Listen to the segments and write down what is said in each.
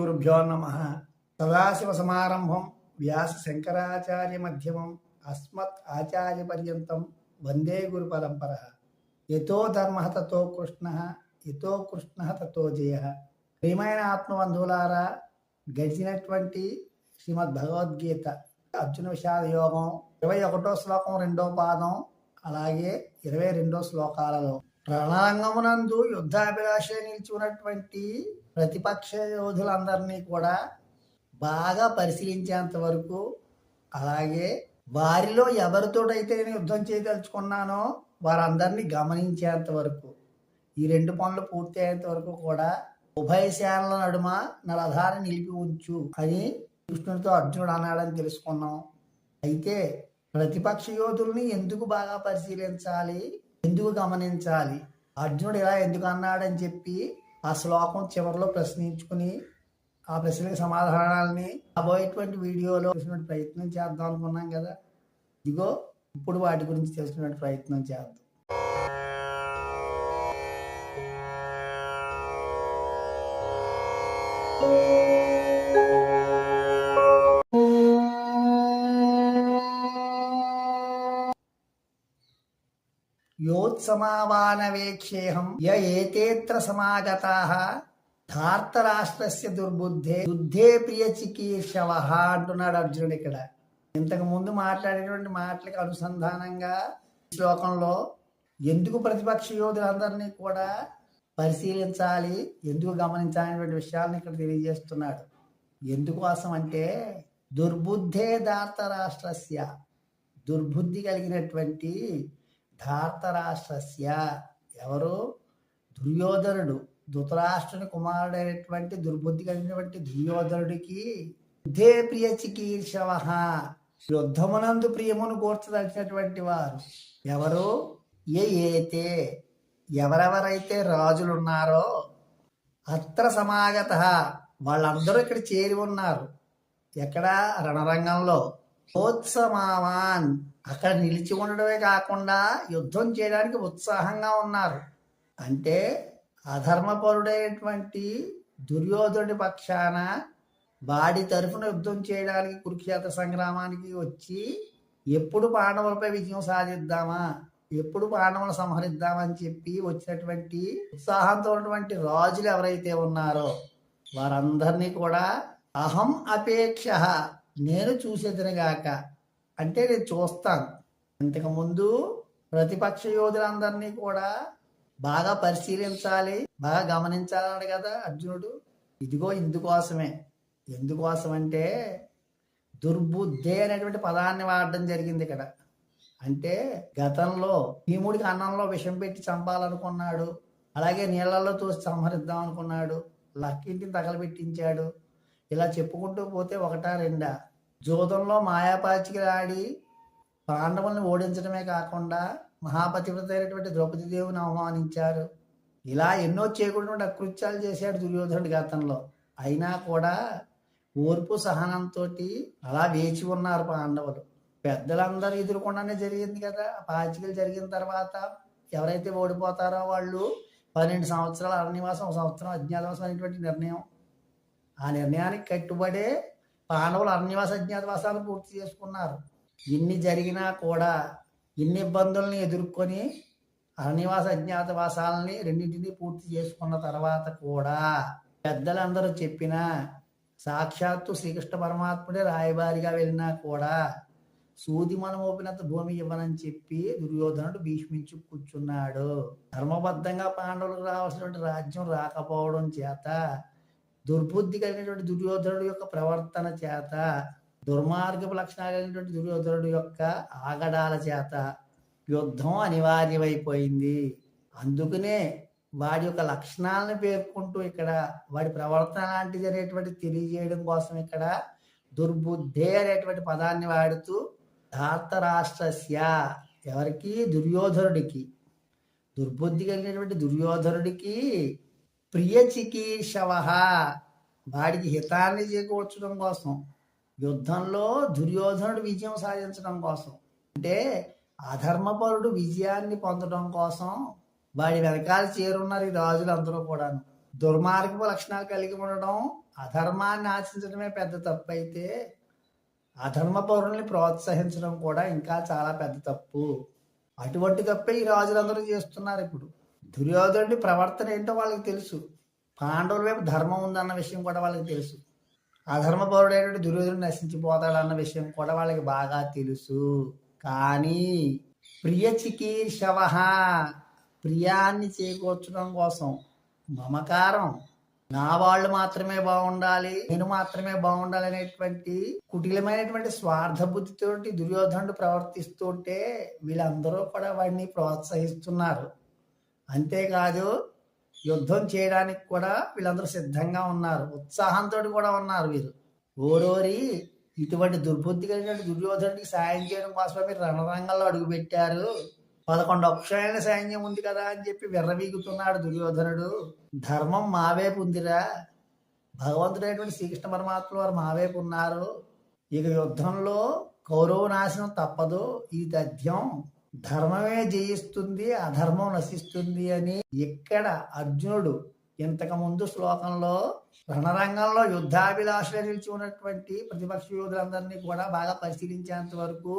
గురుభ్యో నమ సదాశివసమారంభం వ్యాస శంకరాచార్య మధ్యమం అస్మత్ ఆచార్య పర్యంతం వందే గురు పరంపర ఎతో ధర్మ తతో కృష్ణ యతో కృష్ణ తతో జయ ప్రియమైన ఆత్మబంధువులారా గడిచినటువంటి శ్రీమద్ భగవద్గీత అర్జున విషాద యోగం ఇరవై ఒకటో శ్లోకం రెండో పాదం అలాగే ఇరవై రెండో శ్లోకాలలో రణరంగమునందు యుద్ధాభిలాష నిలిచి ఉన్నటువంటి ప్రతిపక్ష యోధులందరినీ కూడా బాగా పరిశీలించేంత వరకు అలాగే వారిలో ఎవరితోటైతే నేను యుద్ధం చేయదలుచుకున్నానో వారందరినీ గమనించేంత వరకు ఈ రెండు పనులు పూర్తి అయ్యేంత వరకు కూడా ఉభయ సేనల నడుమ నలధారి నిలిపి ఉంచు అని కృష్ణుడితో అర్జునుడు అన్నాడని తెలుసుకున్నాం. అయితే ప్రతిపక్ష యోధుల్ని ఎందుకు బాగా పరిశీలించాలి? ఎందుకు గమనించాలి? అర్జునుడు ఇలా ఎందుకు అన్నాడని చెప్పి ఆ శ్లోకం చివరిలో ప్రశ్నించుకుని ఆ ప్రశ్నలకు సమాధానాలని రాబోయేటువంటి వీడియోలో చూసినటువంటి ప్రయత్నం చేద్దాం అనుకున్నాం కదా. ఇదిగో ఇప్పుడు వాటి గురించి తెలుసుకునే ప్రయత్నం చేద్దాం. యోత్సమావానవేక్షేహం య ఏతేత్ర సమాగతాః ధార్తరాష్ట్రస్య దుర్బుద్ధే యుద్ధే ప్రియ చికీర్షవ అంటున్నాడు అర్జునుడు ఇక్కడ। ఇంతకు ముందు మాట్లాడేటువంటి మాటలకు అనుసంధానంగా శ్లోకంలో ఎందుకు ప్రతిపక్ష యోధులందరినీ కూడా పరిశీలించాలి ఎందుకు గమనించాలనేటువంటి విషయాలను ఇక్కడ తెలియజేస్తున్నాడు। ఎందుకోసం అంటే దుర్బుద్ధే ధార్తరాష్ట్రస్య దుర్బుద్ధి కలిగినటువంటి ధార్తరాష్ట్రస్య ఎవరు? దుర్యోధనుడు. ధృతరాష్ట్రుని కుమారుడైనటువంటి దుర్బుద్ధి కలిగినటువంటి దుర్యోధనుడికి యుద్ధే ప్రియ చికీర్షవ. యుద్ధమునందు ప్రియమును కూర్చదలిచినటువంటి వారు ఎవరు? ఏ ఏతే? ఎవరెవరైతే రాజులు ఉన్నారో అత్ర సమాగత. వాళ్ళందరూ ఇక్కడ చేరి ఉన్నారు. ఎక్కడ? రణరంగంలో. ఉత్సమావాన్ అక్కడ నిలిచి ఉండడమే కాకుండా యుద్ధం చేయడానికి ఉత్సాహంగా ఉన్నారు. అంటే అధర్మపరుడైనటువంటి దుర్యోధుడి పక్షాన వాడి తరఫున యుద్ధం చేయడానికి కురుక్షేత్ర సంగ్రామానికి వచ్చి ఎప్పుడు పాండవులపై విజయం సాధిద్దామా ఎప్పుడు పాండవులను సంహరిద్దామని చెప్పి వచ్చినటువంటి ఉత్సాహంతో ఉన్నటువంటి రాజులు ఎవరైతే ఉన్నారో వారందరినీ కూడా అహం అపేక్ష నేను చూసేదినగాక అంటే నేను చూస్తాను. ఇంతకుముందు ప్రతిపక్ష యోధులందరినీ కూడా బాగా పరిశీలించాలి బాగా గమనించాలన్నాడు కదా అర్జునుడు. ఇదిగో ఇందుకోసమే. ఎందుకోసం అంటే దుర్బుద్ధి అనేటువంటి పదాన్ని వాడడం జరిగింది ఇక్కడ. అంటే గతంలో భీముడికి అన్నంలో విషం పెట్టి చంపాలనుకున్నాడు అలాగే నీళ్ళలో తోసి సంహరిద్దాం అనుకున్నాడు లక్కింటిని తగలబెట్టించాడు ఇలా చెప్పుకుంటూ పోతే ఒకటా రెండా? జోదంలో మాయాపాచికి ఆడి పాండవుల్ని ఓడించడమే కాకుండా మహాపతివ్రత అయినటువంటి ద్రౌపది దేవుని అవమానించారు. ఇలా ఎన్నో చేయకుండా అకృత్యాలు చేశాడు దుర్యోధనుడి గతంలో. అయినా కూడా ఓర్పు సహనంతో అలా వేచి ఉన్నారు పాండవులు. పెద్దలందరూ ఎదురుకుండానే జరిగింది కదా. పాచికలు జరిగిన తర్వాత ఎవరైతే ఓడిపోతారో వాళ్ళు పన్నెండు సంవత్సరాల అరణ్యవాసం ఒక సంవత్సరం అజ్ఞాతవాసం అనేటువంటి నిర్ణయం ఆ నిర్ణయానికి కట్టుబడే పాండవులు అరణ్యవాస అజ్ఞాతవాసాలు పూర్తి చేసుకున్నారు. ఇన్ని జరిగినా కూడా ఇన్ని ఇబ్బందుల్ని ఎదుర్కొని అరణ్యవాస అజ్ఞాతవాసాలని రెండింటినీ పూర్తి చేసుకున్న తర్వాత కూడా పెద్దలందరూ చెప్పిన సాక్షాత్తు శ్రీకృష్ణ పరమాత్ముడే రాయబారిగా వెళ్ళినా కూడా సూది మనం ఓపినంత భూమి ఇవ్వనని చెప్పి దుర్యోధనుడు భీష్మించి కూర్చున్నాడు. ధర్మబద్ధంగా పాండవులకు రావాల్సినటువంటి రాజ్యం రాకపోవడం చేత దుర్బుద్ధి కలిగినటువంటి దుర్యోధనుడు యొక్క ప్రవర్తన చేత దుర్మార్గపు లక్షణాలు కలిగినటువంటి దుర్యోధనుడు యొక్క ఆగడాల చేత యుద్ధం అనివార్యమైపోయింది. అందుకనే వాడి యొక్క లక్షణాలను పేర్కొంటూ ఇక్కడ వాడి ప్రవర్తన లాంటిది అనేటువంటి తెలియజేయడం కోసం ఇక్కడ దుర్బుద్ధే అనేటువంటి పదాన్ని వాడుతూ ధార్తరాష్ట్రస్య ఎవరికి? దుర్యోధనుడికి. దుర్బుద్ధి కలిగినటువంటి దుర్యోధనుడికి ప్రియ చికీర్షవ వాడికి హితాన్ని చేకూర్చడం కోసం యుద్ధంలో దుర్యోధనుడు విజయం సాధించడం కోసం అంటే అధర్మపరుడు విజయాన్ని పొందడం కోసం వాడి వెనకాల చేరున్నారు ఈ రాజులు అందరూ కూడాను. దుర్మార్గపు లక్షణాలు కలిగి ఉండడం అధర్మాన్ని ఆశించడమే పెద్ద తప్పు అయితే అధర్మ పౌరుల్ని ప్రోత్సహించడం కూడా ఇంకా చాలా పెద్ద తప్పు. అటువంటి తప్పే ఈ రాజులందరూ చేస్తున్నారు ఇప్పుడు. దుర్యోధనుడి ప్రవర్తన ఏంటో వాళ్ళకి తెలుసు. పాండవుల వైపు ధర్మం ఉందన్న విషయం కూడా వాళ్ళకి తెలుసు. అధర్మ పౌరుడైనటువంటి దుర్యోధనుడు నశించిపోతాడన్న విషయం కూడా వాళ్ళకి బాగా తెలుసు. కానీ ప్రియ చికీర్షవ ప్రియాన్ని చేకూర్చడం కోసం మమకారం. నా వాళ్ళు మాత్రమే బాగుండాలి నేను మాత్రమే బాగుండాలి అనేటువంటి కుటిలమైనటువంటి స్వార్థ బుద్ధితోటి దుర్యోధనుడు ప్రవర్తిస్తుంటే వీళ్ళందరూ కూడా వాడిని ప్రోత్సహిస్తున్నారు. అంతేకాదు యుద్ధం చేయడానికి కూడా వీళ్ళందరూ సిద్ధంగా ఉన్నారు. ఉత్సాహంతో కూడా ఉన్నారు వీరు. ఓరోరి ఇటువంటి దుర్బుద్ధి కలిగినటువంటి దుర్యోధనుడికి సాయం చేయడం కోసమే మీరు రణరంగంలో అడుగుపెట్టారు. పదకొండు అక్షరాల సైన్యం ఉంది కదా అని చెప్పి విర్రవీగుతున్నాడు దుర్యోధనుడు. ధర్మం మావైపు ఉందిరా. భగవంతుడైనటువంటి శ్రీకృష్ణ పరమాత్మ వారు మావేపు ఉన్నారు. ఇక యుద్ధంలో కౌరవ నాశనం తప్పదు. ఈ తథ్యం ధర్మమే జయిస్తుంది అధర్మం నశిస్తుంది అని ఇక్కడ అర్జునుడు ఇంతకు ముందు శ్లోకంలో రణరంగంలో యుద్ధాభిలాషులు నిలిచి ఉన్నటువంటి ప్రతిపక్ష యోధులందరినీ కూడా బాగా పరిశీలించేంత వరకు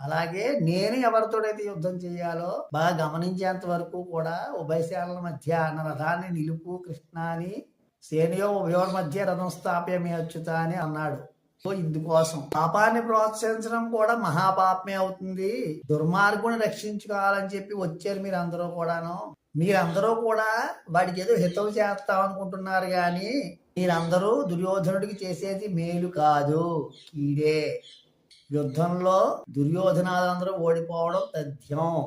అలాగే నేను ఎవరితోడైతే యుద్ధం చేయాలో బాగా గమనించేంత వరకు కూడా ఉభయశాలల మధ్య అన్న రథాన్ని నిలుపు కృష్ణ అని సేనయో ఉభయోర్ మధ్య రథం స్థాప్యమే అచ్యుత అని అన్నాడు. ఇందుకోసం పాపాన్ని ప్రోత్సహించడం కూడా మహాపాపమే అవుతుంది. దుర్మార్గుని రక్షించుకోవాలని చెప్పి వచ్చారు మీరు అందరూ కూడాను. మీరందరూ కూడా వాడికి ఏదో హితవు చేస్తాం అనుకుంటున్నారు కానీ మీరందరూ దుర్యోధనుడికి చేసేది మేలు కాదు. కీడే. యుద్ధంలో దుర్యోధనాలందరూ ఓడిపోవడం తథ్యం.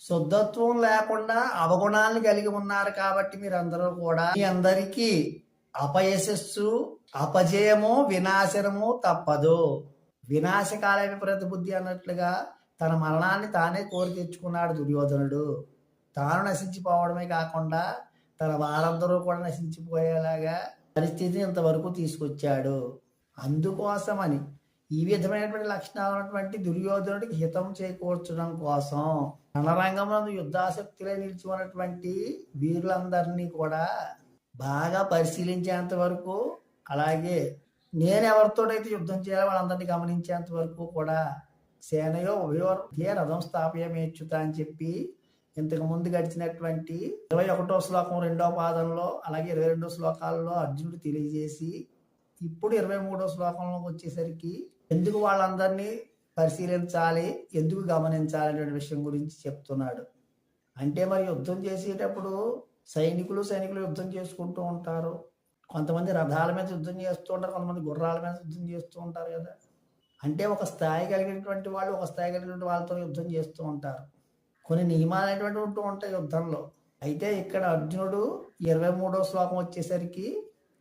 శుద్ధత్వం లేకుండా అవగుణాలను కలిగి ఉన్నారు కాబట్టి మీరందరూ కూడా మీ అందరికీ అపయశస్సు అపజయము వినాశనము తప్పదు. వినాశకాల ప్రతిబుద్ధి అన్నట్లుగా తన మరణాన్ని తానే కోరి తెచ్చుకున్నాడు దుర్యోధనుడు. తాను నశించిపోవడమే కాకుండా తన వారందరూ కూడా నశించిపోయేలాగా పరిస్థితిని ఇంతవరకు తీసుకొచ్చాడు. అందుకోసమని ఈ విధమైనటువంటి లక్షణాలు ఉన్నటువంటి దుర్యోధనుడికి హితం చేకూర్చడం కోసం రణరంగంలో యుద్ధాసక్తిలో నిలిచి వీరులందరినీ కూడా బాగా పరిశీలించేంత వరకు అలాగే నేను ఎవరితోడైతే యుద్ధం చేయాలో వాళ్ళందరినీ గమనించేంత వరకు కూడా సేనయో ఏ రథం స్థాపయమేచ్చుత అని చెప్పి ఇంతకు ముందు గడిచినటువంటి ఇరవై ఒకటో శ్లోకం రెండో పాదంలో అలాగే ఇరవై రెండో శ్లోకాలలో అర్జునుడు తెలియజేసి ఇప్పుడు ఇరవై మూడో శ్లోకంలోకి వచ్చేసరికి ఎందుకు వాళ్ళందరినీ పరిశీలించాలి ఎందుకు గమనించాలి అనే విషయం గురించి చెప్తున్నాడు. అంటే మరి యుద్ధం చేసేటప్పుడు సైనికులు సైనికులు యుద్ధం చేసుకుంటూ ఉంటారు. కొంతమంది రథాల మీద యుద్ధం చేస్తూ ఉంటారు కొంతమంది గుర్రాల మీద యుద్ధం చేస్తూ ఉంటారు కదా. అంటే ఒక స్థాయి కలిగినటువంటి వాళ్ళు ఒక స్థాయి కలిగినటువంటి వాళ్ళతో యుద్ధం చేస్తూ ఉంటారు. కొన్ని నియమాలు అనేటువంటి ఉంటూ ఉంటాయి యుద్ధంలో. అయితే ఇక్కడ అర్జునుడు ఇరవై మూడో శ్లోకం వచ్చేసరికి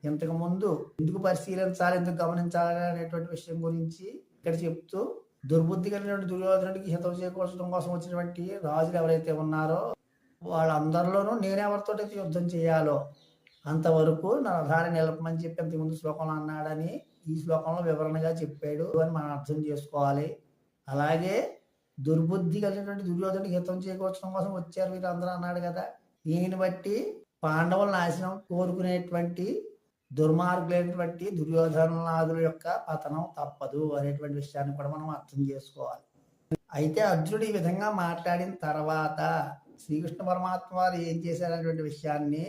ఇంతకు ముందు ఎందుకు పరిశీలించాలి ఎందుకు గమనించాలి అనేటువంటి విషయం గురించి ఇక్కడ చెప్తూ దుర్బుద్ధి కలిగినటువంటి దుర్యోధనుడికి హితం చేకూర్చడం కోసం వచ్చినటువంటి రాజులు ఎవరైతే ఉన్నారో వాళ్ళందరిలోనూ నేనెవరితోటైతే యుద్ధం చేయాలో అంతవరకు నా రథాన్ని నిలపమని చెప్పి ముందు శ్లోకంలో అన్నాడని ఈ శ్లోకంలో వివరణగా చెప్పాడు అని మనం అర్థం చేసుకోవాలి. అలాగే దుర్బుద్ధి కలిగినటువంటి దుర్యోధన హితం చేకూర్చడం కోసం వచ్చారు వీరందరూ అన్నాడు కదా. దీనిని బట్టి పాండవుల నాశనం కోరుకునేటువంటి దుర్మార్గులైనటువంటి దుర్యోధనాదుల యొక్క పతనం తప్పదు అనేటువంటి విషయాన్ని కూడా మనం అర్థం చేసుకోవాలి. అయితే అర్జునుడు ఈ విధంగా మాట్లాడిన తర్వాత శ్రీకృష్ణ పరమాత్మ వారు ఏం చేశారనేటువంటి విషయాన్ని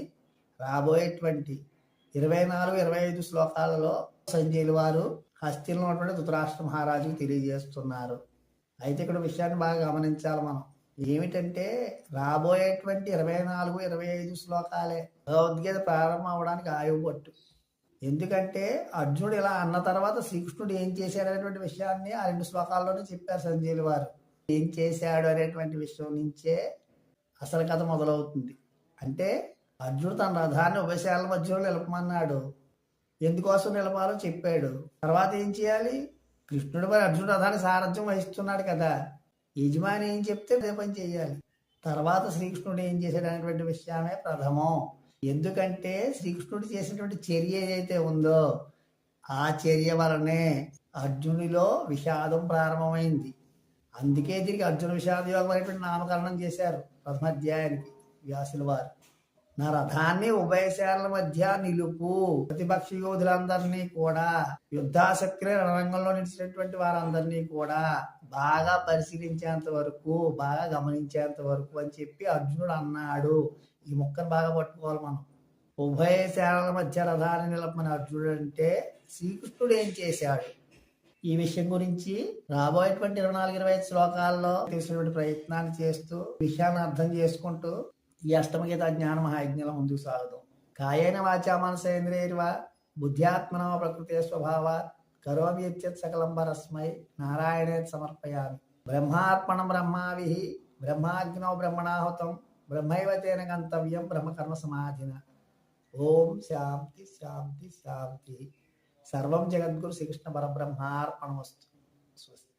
రాబోయేటువంటి ఇరవై నాలుగు ఇరవై ఐదు శ్లోకాలలో సంజయులు వారు హస్తిలో ఉన్నటువంటి ధృతరాష్ట్ర మహారాజుకి తెలియజేస్తున్నారు. అయితే ఇక్కడ విషయాన్ని బాగా గమనించాలి మనం. ఏమిటంటే రాబోయేటువంటి ఇరవై నాలుగు ఇరవై ఐదు శ్లోకాలే భగవద్గీత ప్రారంభం అవడానికి ఆయువు పట్టు. ఎందుకంటే అర్జునుడు ఇలా అన్న తర్వాత శ్రీకృష్ణుడు ఏం చేశాడు అనేటువంటి విషయాన్ని ఆ రెండు శ్లోకాల్లోనే చెప్పారు సంజయులు వారు. ఏం చేశాడు అనేటువంటి విషయం నుంచే అసలు కథ మొదలవుతుంది. అంటే అర్జునుడు తన రథాన్ని ఉభయశాల మధ్యలో నిలపమన్నాడు. ఎందుకోసం నిలపాలో చెప్పాడు. తర్వాత ఏం చేయాలి? కృష్ణుడు మరి అర్జునుడు రథాన్ని సారథ్యం వహిస్తున్నాడు కదా. యజమాని ఏం చెప్తే అదే పని చేయాలి. తర్వాత శ్రీకృష్ణుడు ఏం చేశాడు అనేటువంటి విషయమే ప్రథమం. ఎందుకంటే శ్రీకృష్ణుడు చేసినటువంటి చర్య ఏదైతే ఉందో ఆ చర్య వలనే అర్జునిలో విషాదం ప్రారంభమైంది. అందుకే దీనికి అర్జున విషాద యోగం అనేటువంటి నామకరణం చేశారు. ప్రథమ అధ్యాయానికి వ్యాసుల వారు. నా రథాన్ని ఉభయశాల మధ్య నిలుపు. ప్రతిపక్ష యోధులందరినీ కూడా యుద్ధాసక్తి రణరంగంలో నిలిచినటువంటి వారందరినీ కూడా బాగా పరిశీలించేంత వరకు బాగా గమనించేంత వరకు అని చెప్పి అర్జునుడు అన్నాడు. ఈ ముక్కను బాగా పట్టుకోవాలి మనం. ఉభయశాల మధ్య రథాన్ని నిలపమని అర్జునుడు అంటే శ్రీకృష్ణుడు ఏం చేశాడు? ఈ విషయం గురించి రాబోయేటువంటి ఇరవై నాలుగు ఇరవై ఐదు శ్లోకాల్లో తెలిసినటువంటి ప్రయత్నాన్ని చేస్తూ విషయాన్ని అర్థం చేసుకుంటూ ఈ అష్టమగీత జ్ఞాన మహాయజ్ఞంలో ముందుకు సాగదు కాయేన వాచా మనసేంద్రియర్వా బుద్ధ్యాత్మన ప్రకృతి స్వభావ కరోమి యత్యత్ సకలం పరస్మై నారాయణే సమర్పయామి బ్రహ్మార్పణం బ్రహ్మావి బ్రహ్మాగ్నో బ్రహ్మణాహుతం బ్రహ్మైవతేన గంతవ్యం బ్రహ్మకర్మ సమాధిన ఓం శాంతి శాంతి శాంతి సర్వం జగద్గురు శ్రీకృష్ణ పరబ్రహ్మార్పణమస్తు స్వస్తి